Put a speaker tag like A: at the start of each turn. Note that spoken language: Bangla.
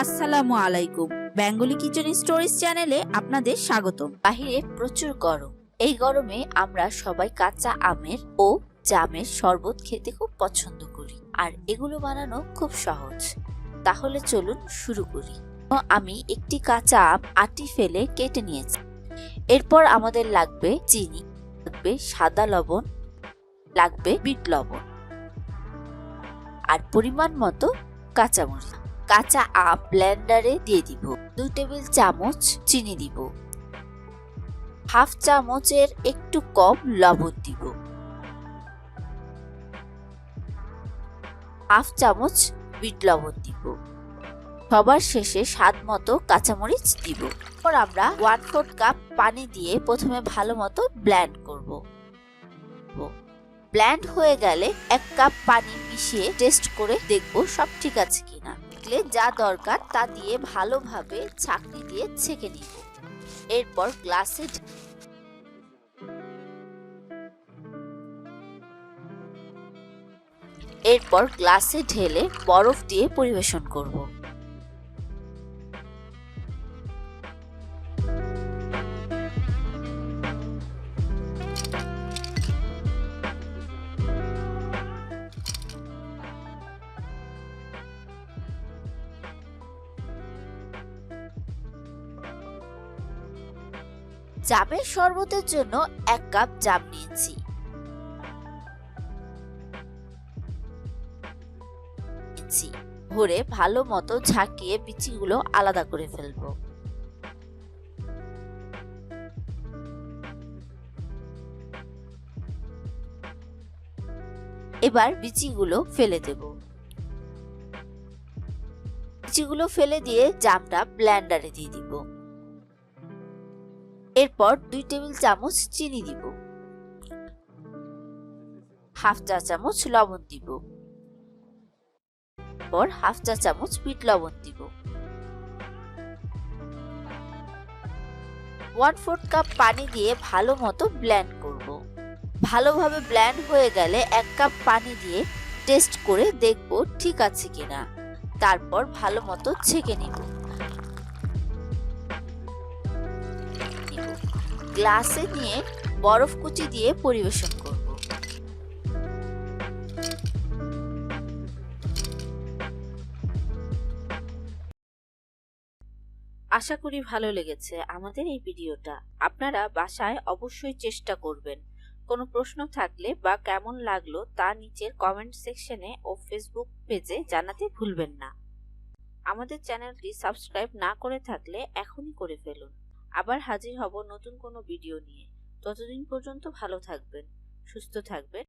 A: আসসালামু আলাইকুম। বেঙ্গলি কিচেন স্টোরিজ চ্যানেলে আপনাদের স্বাগতম।
B: বাহিরে প্রচুর গরম। এই গরমে আমরা সবাই কাঁচা আমের ও জামের শরবত খেতে খুব পছন্দ করি। আর এগুলো বানানো খুব সহজ। তাহলে চলুন শুরু করি। আমি একটি কাঁচা আম আটি ফেলে কেটে নিয়েছি। এরপর আমাদের লাগবে চিনি, লাগবে সাদা লবণ, লাগবে বিট লবণ। আর পরিমাণ মতো কাঁচামরিচ। কাঁচা আম ব্লেন্ডারে দিয়ে দিব। দুই টেবিল চামচ চিনি দিব। হাফ চামচের একটু কম লবণ দিব। হাফ চামচ বিট লবণ দিব। সবার শেষে স্বাদ মতো কাঁচামরিচ দিব। এরপর আমরা ওয়ান ফোর্থ কাপ পানি দিয়ে প্রথমে ভালো মতো ব্ল্যান্ড করব। ব্ল্যান্ড হয়ে গেলে এক কাপ পানি মিশিয়ে টেস্ট করে দেখব সব ঠিক আছে কিনা। দেখলে যা দরকার তা দিয়ে ভালোভাবে ছাঁকনি দিয়ে ছেঁকে নিব এরপর গ্লাসে এরপর গ্লাসে ঢেলে বরফ দিয়ে পরিবেশন করব। জামের শরবতের জন্য এক কাপ জাম নিয়েছি। ভরে ভালো মতো ঝাঁকিয়ে বিচিগুলো আলাদা করে ফেলব। এবার বিচিগুলো ফেলে দেব। বিচিগুলো ফেলে দিয়ে জামটা ব্ল্যান্ডারে দিয়ে দিব। এরপর দুই টেবিল চামচ চিনি দিব। হাফ চা চামচ লবণ দিব। পর হাফ চা চামচ বিট লবণ দিব। ওয়ান ফোর্থ কাপ পানি দিয়ে ভালো মতো ব্ল্যান্ড করব। ভালোভাবে ব্ল্যান্ড হয়ে গেলে এক কাপ পানি দিয়ে টেস্ট করে দেখব ঠিক আছে কিনা। তারপর ভালো মতো ছেঁকে নিব। গ্লাসে নিয়ে বরফ কুচি দিয়ে পরিবেশন করব।
A: আশা করি ভালো লেগেছে আমাদের এই ভিডিওটা। আপনারা বাসায় অবশ্যই চেষ্টা করবেন। কোনো প্রশ্ন থাকলে বা কেমন লাগল তা নিচের কমেন্ট সেকশনে ও ফেসবুক পেজে জানাতে ভুলবেন না। আমাদের চ্যানেলটি সাবস্ক্রাইব না করে থাকলে এখনই করে ফেলুন। আবার হাজির হব নতুন কোনো ভিডিও নিয়ে। ততদিন পর্যন্ত ভালো থাকবেন সুস্থ থাকবেন।